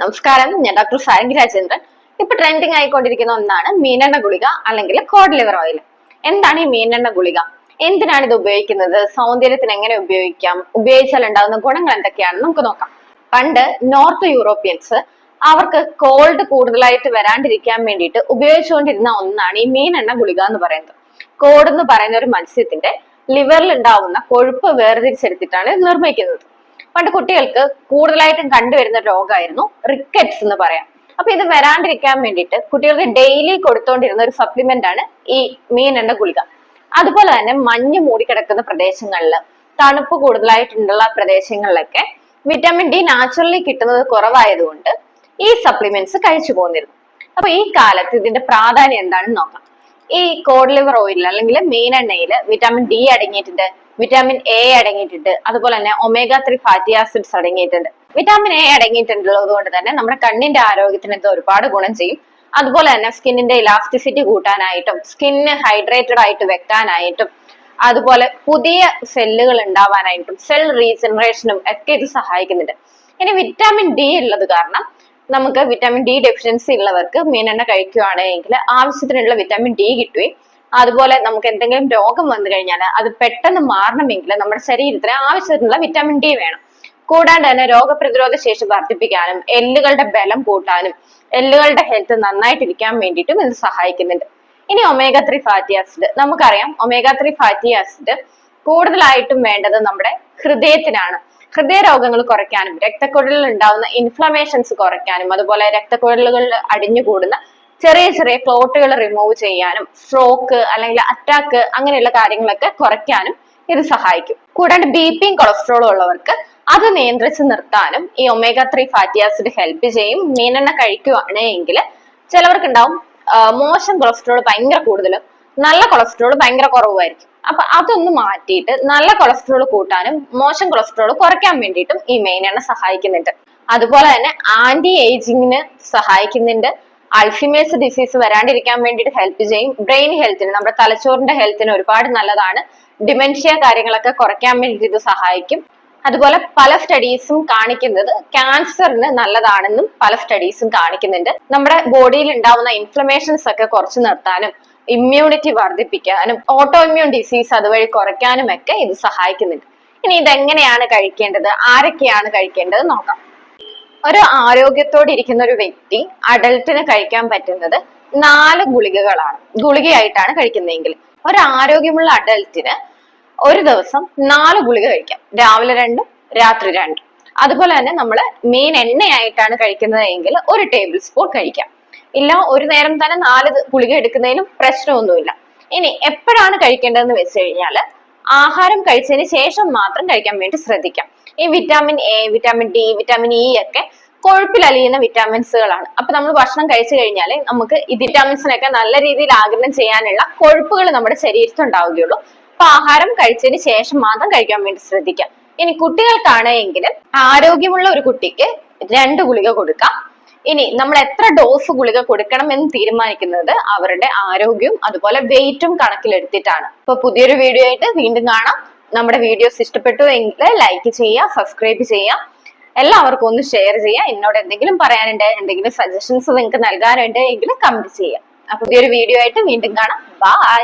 നമസ്കാരം. ഞാൻ ഡോക്ടർ സാരംഗി രാജേന്ദ്രൻ. ഇപ്പൊ ട്രെൻഡിങ് ആയിക്കൊണ്ടിരിക്കുന്ന ഒന്നാണ് മീനെണ്ണ ഗുളിക അല്ലെങ്കിൽ കോഡ് ലിവർ ഓയിൽ എന്താണ് ഈ മീനെണ്ണ ഗുളിക? എന്തിനാണ് ഇത് ഉപയോഗിക്കുന്നത്? സൗന്ദര്യത്തിന് എങ്ങനെ ഉപയോഗിക്കാം? ഉപയോഗിച്ചാൽ ഉണ്ടാകുന്ന ഗുണങ്ങൾ എന്തൊക്കെയാണെന്ന് നമുക്ക് നോക്കാം. പണ്ട് നോർത്ത് യൂറോപ്യൻസ് അവർക്ക് കോൾഡ് കൂടുതലായിട്ട് വരാണ്ടിരിക്കാൻ വേണ്ടിയിട്ട് ഉപയോഗിച്ചുകൊണ്ടിരുന്ന ഒന്നാണ് ഈ മീനെണ്ണ ഗുളിക എന്ന് പറയുന്നത്. കോഡ് എന്ന് പറയുന്ന ഒരു മത്സ്യത്തിന്റെ ലിവറിൽ ഉണ്ടാവുന്ന കൊഴുപ്പ് വേർതിരിച്ചെടുത്തിട്ടാണ് നിർമ്മിക്കുന്നത്. പണ്ട് കുട്ടികൾക്ക് കൂടുതലായിട്ടും കണ്ടുവരുന്ന രോഗമായിരുന്നു റിക്കറ്റ്സ് എന്ന് പറയാം. അപ്പൊ ഇത് വരാണ്ടിരിക്കാൻ വേണ്ടിയിട്ട് കുട്ടികൾക്ക് ഡെയിലി കൊടുത്തോണ്ടിരുന്ന ഒരു സപ്ലിമെന്റ് ആണ് ഈ മീൻ എണ്ണ ഗുളിക. അതുപോലെ തന്നെ മഞ്ഞ് മൂടിക്കിടക്കുന്ന പ്രദേശങ്ങളിൽ തണുപ്പ് കൂടുതലായിട്ടുള്ള പ്രദേശങ്ങളിലൊക്കെ വിറ്റാമിൻ ഡി നാച്ചുറലി കിട്ടുന്നത് കുറവായതുകൊണ്ട് ഈ സപ്ലിമെന്റ്സ് കഴിച്ചു പോന്നിരുന്നു. അപ്പൊ ഈ കാലത്ത് ഇതിന്റെ പ്രാധാന്യം എന്താണെന്ന് നോക്കാം. ഈ കോഡ് ലിവർ ഓയിൽ അല്ലെങ്കിൽ മീൻ എണ്ണയിൽ വിറ്റാമിൻ ഡി അടങ്ങിയിട്ടുണ്ട് വിറ്റാമിൻ എ അടങ്ങിയിട്ടുണ്ട് അതുപോലെ തന്നെ ഒമേഗ ത്രീ ഫാറ്റി ആസിഡ്സ് അടങ്ങിയിട്ടുണ്ട്. വിറ്റാമിൻ എ അടങ്ങിയിട്ടുള്ളത് കൊണ്ട് തന്നെ നമ്മുടെ കണ്ണിന്റെ ആരോഗ്യത്തിന് ഇത് ഒരുപാട് ഗുണം ചെയ്യും. അതുപോലെ തന്നെ സ്കിന്നിന്റെ ഇലാസ്റ്റിസിറ്റി കൂട്ടാനായിട്ടും സ്കിന്ന് ഹൈഡ്രേറ്റഡ് ആയിട്ട് വെക്കാനായിട്ടും അതുപോലെ പുതിയ സെല്ലുകൾ ഉണ്ടാവാനായിട്ടും സെൽ റീജനറേഷനും ഒക്കെ ഇത് സഹായിക്കുന്നുണ്ട്. ഇനി വിറ്റാമിൻ ഡി ഉള്ളത് കാരണം നമുക്ക് വിറ്റാമിൻ ഡി ഡെഫിഷ്യൻസി ഉള്ളവർക്ക് മീനെണ്ണ കഴിക്കുകയാണെങ്കിൽ ആവശ്യത്തിനുള്ള വിറ്റാമിൻ ഡി കിട്ടുകയും അതുപോലെ നമുക്ക് എന്തെങ്കിലും രോഗം വന്നു കഴിഞ്ഞാൽ അത് പെട്ടെന്ന് മാറണമെങ്കിൽ നമ്മുടെ ശരീരത്തിന് ആവശ്യത്തിനുള്ള വിറ്റാമിൻ ഡി വേണം. കൂടാണ്ട് തന്നെ രോഗപ്രതിരോധ ശേഷി വർദ്ധിപ്പിക്കാനും എല്ലുകളുടെ ബലം കൂട്ടാനും എല്ലുകളുടെ ഹെൽത്ത് നന്നായിട്ടിരിക്കാൻ വേണ്ടിയിട്ടും ഇത് സഹായിക്കുന്നുണ്ട്. ഇനി ഒമേഗ ത്രീ ഫാറ്റി ആസിഡ് നമുക്കറിയാം ഒമേഗ ത്രീ ഫാറ്റി ആസിഡ് കൂടുതലായിട്ടും വേണ്ടത് നമ്മുടെ ഹൃദയത്തിനാണ്. ഹൃദയ രോഗങ്ങൾ കുറയ്ക്കാനും രക്തക്കുഴലിൽ ഉണ്ടാവുന്ന ഇൻഫ്ലമേഷൻസ് കുറയ്ക്കാനും അതുപോലെ രക്തക്കുഴലുകളിൽ അടിഞ്ഞുകൂടുന്ന ചെറിയ ചെറിയ ക്ലോട്ടുകൾ റിമൂവ് ചെയ്യാനും സ്ട്രോക്ക് അല്ലെങ്കിൽ അറ്റാക്ക് അങ്ങനെയുള്ള കാര്യങ്ങളൊക്കെ കുറയ്ക്കാനും ഇത് സഹായിക്കും. കൂടാണ്ട് ബി പിയും കൊളസ്ട്രോളും ഉള്ളവർക്ക് അത് നിയന്ത്രിച്ച് നിർത്താനും ഈ omega three fatty acid help ചെയ്യും മീനെണ്ണ കഴിക്കുകയാണെങ്കിൽ ചിലവർക്കുണ്ടാവും മോശം കൊളസ്ട്രോൾ ഭയങ്കര കൂടുതലും നല്ല കൊളസ്ട്രോൾ ഭയങ്കര കുറവായിരിക്കും അപ്പൊ അതൊന്ന് മാറ്റിയിട്ട് നല്ല കൊളസ്ട്രോൾ കൂട്ടാനും മോശം കൊളസ്ട്രോൾ കുറയ്ക്കാൻ വേണ്ടിയിട്ടും ഈ മെയിൻ എണ്ണ സഹായിക്കുന്നുണ്ട്. അതുപോലെ തന്നെ ആന്റി ഏജിങ്ങിന് സഹായിക്കുന്നുണ്ട്. അൾഫിമേഴ്സ് ഡിസീസ് വരാണ്ടിരിക്കാൻ വേണ്ടിയിട്ട് ഹെൽപ്പ് ചെയ്യും. ബ്രെയിൻ ഹെൽത്തിന് നമ്മുടെ തലച്ചോറിന്റെ ഹെൽത്തിന് ഒരുപാട് നല്ലതാണ്. ഡിമെൻഷ്യ കാര്യങ്ങളൊക്കെ കുറയ്ക്കാൻ വേണ്ടി ഇത് സഹായിക്കും. അതുപോലെ പല സ്റ്റഡീസും കാണിക്കുന്നത് ക്യാൻസറിന് നല്ലതാണെന്നും പല സ്റ്റഡീസും കാണിക്കുന്നുണ്ട്. നമ്മുടെ ബോഡിയിൽ ഉണ്ടാവുന്ന ഇൻഫ്ലമേഷൻസ് ഒക്കെ കുറച്ചു നിർത്താനും ഇമ്മ്യൂണിറ്റി വർദ്ധിപ്പിക്കാനും ഓട്ടോ ഇമ്മ്യൂൺ ഡിസീസ് അതുവഴി കുറയ്ക്കാനും ഒക്കെ ഇത് സഹായിക്കുന്നുണ്ട്. ഇനി ഇതെങ്ങനെയാണ് കഴിക്കേണ്ടത്? ആരൊക്കെയാണ് കഴിക്കേണ്ടത് നോക്കാം. ഒരു ആരോഗ്യത്തോടെ ഇരിക്കുന്ന ഒരു വ്യക്തി അഡൽട്ടിന് കഴിക്കാൻ പറ്റുന്നത് നാല് ഗുളികകളാണ്. ഗുളികയായിട്ടാണ് കഴിക്കുന്നതെങ്കിൽ ഒരു ആരോഗ്യമുള്ള അഡൽട്ടിന് ഒരു ദിവസം നാല് ഗുളിക കഴിക്കാം. രാവിലെ രണ്ടും രാത്രി രണ്ടും. അതുപോലെ തന്നെ നമ്മൾ മെയിൻ എണ്ണയായിട്ടാണ് കഴിക്കുന്നത് എങ്കിൽ ഒരു ടേബിൾ സ്പൂൺ കഴിക്കാം. ഇല്ല ഒരു നേരം തന്നെ നാല് ഗുളിക എടുക്കുന്നതിനും പ്രശ്നമൊന്നുമില്ല. ഇനി എപ്പോഴാണ് കഴിക്കേണ്ടതെന്ന് വെച്ച് കഴിഞ്ഞാൽ ആഹാരം കഴിച്ചതിന് ശേഷം മാത്രം കഴിക്കാൻ വേണ്ടി ശ്രദ്ധിക്കാം. ഈ vitamin A vitamin D vitamin E ഒക്കെ കൊഴുപ്പിൽ അലിയുന്ന വിറ്റാമിൻസുകളാണ് അപ്പൊ നമ്മൾ ഭക്ഷണം കഴിച്ചു കഴിഞ്ഞാൽ നമുക്ക് ഈ വിറ്റാമിൻസിനൊക്കെ നല്ല രീതിയിൽ ആഗിരണം ചെയ്യാനുള്ള കൊഴുപ്പുകൾ നമ്മുടെ ശരീരത്തിൽ ഉണ്ടാവുകയുള്ളൂ. അപ്പൊ ആഹാരം കഴിച്ചതിന് ശേഷം മാത്രം കഴിക്കാൻ വേണ്ടി ശ്രദ്ധിക്കാം. ഇനി കുട്ടികൾക്കാണ് എങ്കിൽ ആരോഗ്യമുള്ള ഒരു കുട്ടിക്ക് രണ്ട് ഗുളിക കൊടുക്കാം. ഇനി നമ്മൾ എത്ര ഡോസ് ഗുളിക കൊടുക്കണം എന്ന് തീരുമാനിക്കുന്നത് അവരുടെ ആരോഗ്യവും അതുപോലെ വെയിറ്റും കണക്കിലെടുത്തിട്ടാണ്. ഇപ്പൊ പുതിയൊരു വീഡിയോ ആയിട്ട് വീണ്ടും കാണാം. നമ്മുടെ വീഡിയോസ് ഇഷ്ടപ്പെട്ടു എങ്കിൽ ലൈക്ക് ചെയ്യുക സബ്സ്ക്രൈബ് ചെയ്യുക. എല്ലാവർക്കും ഒന്ന് ഷെയർ ചെയ്യുക. എന്നോട് എന്തെങ്കിലും പറയാനുണ്ട് എന്തെങ്കിലും സജഷൻസ് നിങ്ങൾക്ക് നൽകാനുണ്ട് എങ്കിൽ കമന്റ് ചെയ്യുക. അപ്പൊ പുതിയൊരു വീഡിയോ ആയിട്ട് വീണ്ടും കാണാം. ബൈ